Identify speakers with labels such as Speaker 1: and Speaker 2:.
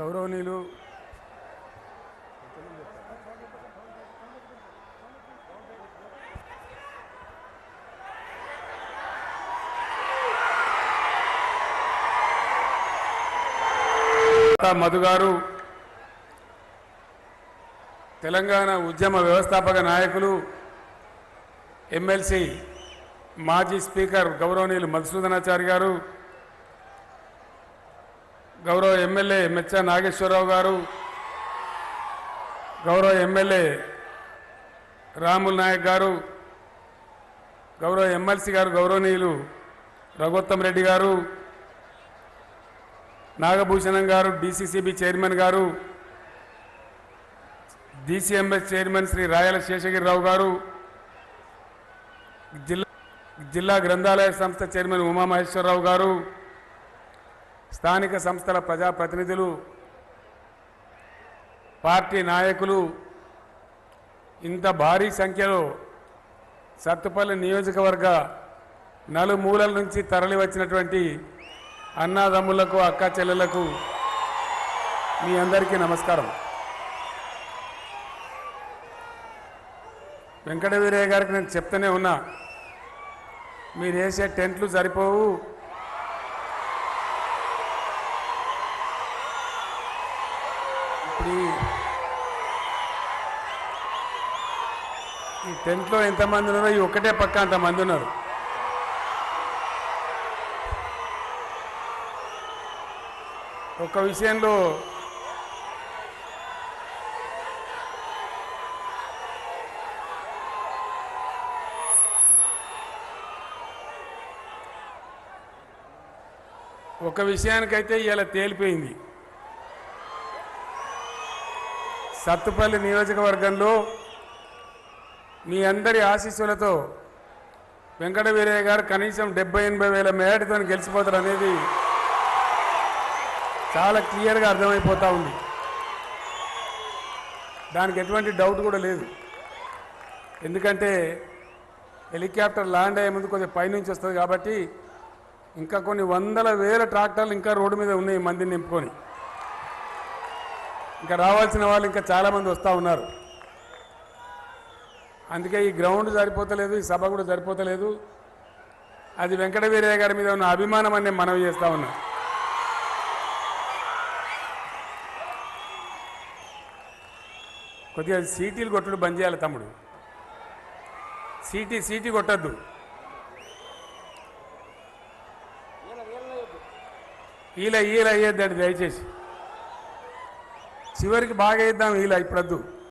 Speaker 1: గౌరవనీయులు మధు గారు తెలంగాణ ఉద్యమ వ్యవస్థాపక నాయకులు ఎమ్మెల్సీ మాజీ స్పీకర్ గౌరవనీయులు మధుసూదనాచారి గారు గౌరవ ఎమ్మెల్యే మెచ్చ నాగేశ్వరరావు గారు గౌరవ ఎమ్మెల్యే రాముల్ నాయక్ గారు గౌరవ ఎమ్మెల్సీ గారు గౌరవనీయులు రఘోత్తం రెడ్డి గారు నాగభూషణం గారు డిసిసిబి చైర్మన్ గారు డిసిఎంఎస్ చైర్మన్ శ్రీ రాయల శేషగిరిరావు గారు జిల్లా జిల్లా గ్రంథాలయ సంస్థ చైర్మన్ ఉమామహేశ్వరరావు గారు స్థానిక సంస్థల ప్రజాప్రతినిధులు పార్టీ నాయకులు ఇంత భారీ సంఖ్యలో సత్తుపల్లి నియోజకవర్గ నలుమూలల నుంచి తరలి వచ్చినటువంటి అన్నాదమ్ములకు అక్క చెల్లెలకు మీ అందరికీ నమస్కారం. వెంకటవీరయ్య గారికి నేను చెప్తూనే ఉన్నా మీరు వేసే టెంట్లు సరిపోవు ఇప్పుడు ఈ- టెంట్లో ఎంతమంది ఉన్నారో ఈ ఒక్కటే పక్క అంతమంది ఉన్నారు. ఒక విషయంలో ఒక విషయానికైతే ఇలా తేలిపోయింది. సత్తుపల్లి నియోజకవర్గంలో మీ అందరి ఆశీస్సులతో వెంకట వీరయ్య గారు కనీసం డెబ్బై ఎనభై వేల మేరటితో గెలిచిపోతారు అనేది చాలా క్లియర్గా అర్థమైపోతూ ఉంది. దానికి ఎటువంటి డౌట్ కూడా లేదు. ఎందుకంటే హెలికాప్టర్ ల్యాండ్ అయ్యే ముందు కొద్దిగా పైనుంచి వస్తుంది కాబట్టి ఇంకా కొన్ని వందల వేల ట్రాక్టర్లు ఇంకా రోడ్డు మీద ఉన్నాయి మందిని నింపుకొని. ఇంకా రావాల్సిన వాళ్ళు ఇంకా చాలామంది వస్తూ ఉన్నారు. అందుకే ఈ గ్రౌండ్ సరిపోతలేదు ఈ సభ కూడా సరిపోతలేదు. అది వెంకటవీరయ్య గారి మీద ఉన్న అభిమానం అనే మనవి చేస్తా ఉన్నా. కొద్దిగా సీటీలు కొట్టుడు బంద్ చేయాలి తమ్ముడు. సీటీ సీటీ కొట్టద్దు. ఈల ఈల అయ్యేద్దండి దయచేసి. చివరికి బాగా వేద్దాం ఇప్పుడు ఇప్పుడద్దు